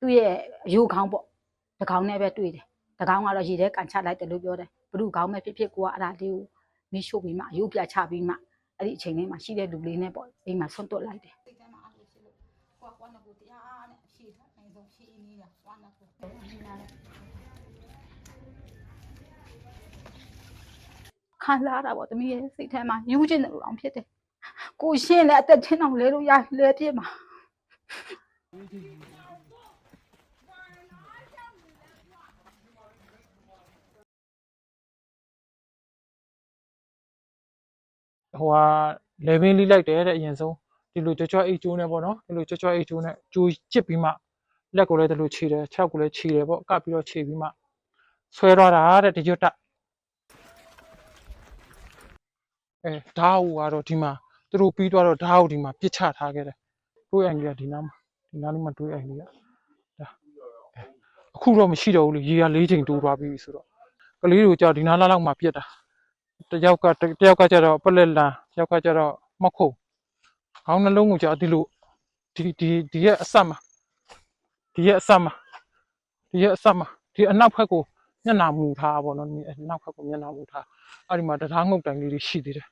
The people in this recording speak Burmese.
သူ့ရဲ့အယိုးခေါင်းပေါ့တကောင်နဲ့ပဲတွေ့တယ်တကောင်ကတော့ရေထဲကန်ချလိုက်တယ်လို့ပြောတယ်ဘ누구ခေါင်းပဲဖြစ်ဖြစ်ကိုကအဲ့ဒါလေးကိုမီးရှို့ပြီးမှအယိုးပြချပြီးမှအဲ့ဒီအချိန်လေးမှာရှိတဲ့လူလေးနဲ့ပေါ့အိမ်မှာဆွန့်တွတ်လိုက်တယ်စိတ်ထဲမှာအဲ့လိုဖြစ်လို့ကိုကကွာနကူတရားနဲ့ဖြည့်ထားနိုင်ဆုံးဖြည့်နေတာကွာနကူခံစားရတာပေါ့တမီးရဲ့စိတ်ထဲမှာယူးကျင်တယ်လို့အောင်ဖြစ်တယ်ကိုရှင်းလည်းအသက်ချင်းအောင်လဲလို့ရလဲပြစ်မှာ ဟိုဟာလေဘင်းလိလိုက်တယ်တဲ့အရင်ဆုံးဒီလိုကြွကြွအိတ်ကျိုးနဲ့ပေါ့နော်ဒီလိုကြွကြွအိတ်ကျိုးနဲ့ကျိုးချစ်ပြီးမှလက်ကိုလည်းဒီလိုခြေတယ်ခြေောက်ကိုလည်းခြေတယ်ပေါ့ကပ်ပြီးတော့ခြေပြီးမှဆွဲသွားတာတဲ့ဒီကျွတ်တက်အဲဓာတ်ဟူကတော့ဒီမှာသူတို့ပြီးသွားတော့ဓာတ်ဟူဒီမှာပြစ်ချထားခဲ့တယ်တွေးအိမ်ကြီးကဒီနားမှာ ဒီနားလေးမှာတွေးအိမ်ကြီးကဒါအခုတော့မရှိတော့ဘူးလေရေက၄ချိန်တိုးသွားပြီဆိုတော့ကလေးတို့ကြောက်ဒီနားလားလောက်မှာပြစ်တာတယောက်ကတတယောက်ကကျတော့ပလက်လန်တယောက်ကကျတော့မခုံခေါင်းနှလုံးကိုကျဒီလိုဒီဒီဒီရဲ့အဆက်မှာဒီရဲ့အဆက်မှာဒီရဲ့အဆက်မှာဒီအနောက်ဘက်ကိုမျက်နှာမူထားပါဘောနော်ဒီအနောက်ဘက်ကိုမျက်နှာမူထားအဲ့ဒီမှာတရားငုတ်တိုင်လေးတွေရှိသေးတယ်